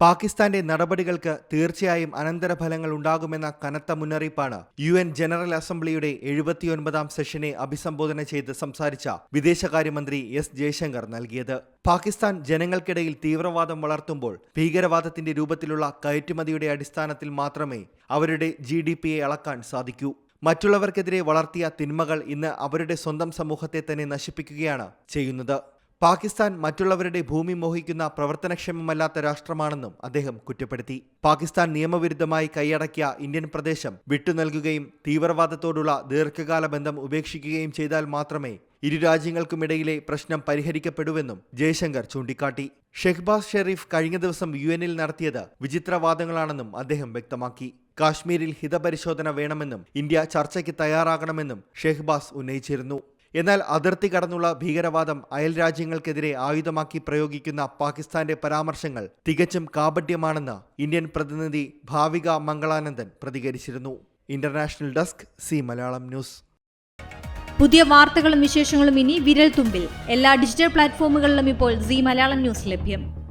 പാകിസ്ഥാന്റെ നടപടികൾക്ക് തീർച്ചയായും അനന്തരഫലങ്ങൾ ഉണ്ടാകുമെന്ന കനത്ത മുന്നറിയിപ്പാണ് യു എൻ ജനറൽ അസംബ്ലിയുടെ എഴുപത്തിയൊൻപതാം സെഷനെ അഭിസംബോധന ചെയ്ത് സംസാരിച്ച വിദേശകാര്യമന്ത്രി എസ് ജയശങ്കർ നൽകിയത്. പാകിസ്ഥാൻ ജനങ്ങൾക്കിടയിൽ തീവ്രവാദം വളർത്തുമ്പോൾ ഭീകരവാദത്തിന്റെ രൂപത്തിലുള്ള കയറ്റുമതിയുടെ അടിസ്ഥാനത്തിൽ മാത്രമേ അവരുടെ ജി ഡി പിയെ അളക്കാൻ സാധിക്കൂ. മറ്റുള്ളവർക്കെതിരെ വളർത്തിയ തിന്മകൾ ഇന്ന് അവരുടെ സ്വന്തം സമൂഹത്തെ തന്നെ നശിപ്പിക്കുകയാണ് ചെയ്യുന്നത്. പാകിസ്ഥാൻ മറ്റുള്ളവരുടെ ഭൂമി മോഹിക്കുന്ന പ്രവർത്തനക്ഷമമല്ലാത്ത രാഷ്ട്രമാണെന്നും അദ്ദേഹം കുറ്റപ്പെടുത്തി. പാകിസ്ഥാൻ നിയമവിരുദ്ധമായി കൈയടക്കിയ ഇന്ത്യൻ പ്രദേശം വിട്ടുനൽകുകയും തീവ്രവാദത്തോടുള്ള ദീർഘകാല ബന്ധം ഉപേക്ഷിക്കുകയും ചെയ്താൽ മാത്രമേ ഇരു രാജ്യങ്ങൾക്കുമിടയിലെ പ്രശ്നം പരിഹരിക്കപ്പെടുവെന്നും ജയശങ്കർ ചൂണ്ടിക്കാട്ടി. ഷെഹ്ബാസ് ഷെറീഫ് കഴിഞ്ഞ ദിവസം യു എനിൽ നടത്തിയത് വിചിത്രവാദങ്ങളാണെന്നും അദ്ദേഹം വ്യക്തമാക്കി. കാശ്മീരിൽ ഹിതപരിശോധന വേണമെന്നും ഇന്ത്യ ചർച്ചയ്ക്ക് തയ്യാറാകണമെന്നും ഷെഹ്ബാസ് ഉന്നയിച്ചിരുന്നു. എന്നാൽ അതിർത്തി കടന്നുള്ള ഭീകരവാദം അയൽ രാജ്യങ്ങൾക്കെതിരെ ആയുധമാക്കി പ്രയോഗിക്കുന്ന പാകിസ്ഥാന്റെ പരാമർശങ്ങൾ തികച്ചും കാപട്യമാണെന്ന് ഇന്ത്യൻ പ്രതിനിധി ഭാവിക മംഗളാനന്ദൻ പ്രതികരിച്ചിരുന്നു. International desk C Malayalam news. പുതിയ വാർത്തകളും വിശേഷങ്ങളും ഇനി വിരൽ തുമ്പിൽ എല്ലാ ഡിജിറ്റൽ പ്ലാറ്റ്ഫോമുകളിലും ഇപ്പോൾ സി മലയാളം ന്യൂസ് ലഭ്യം.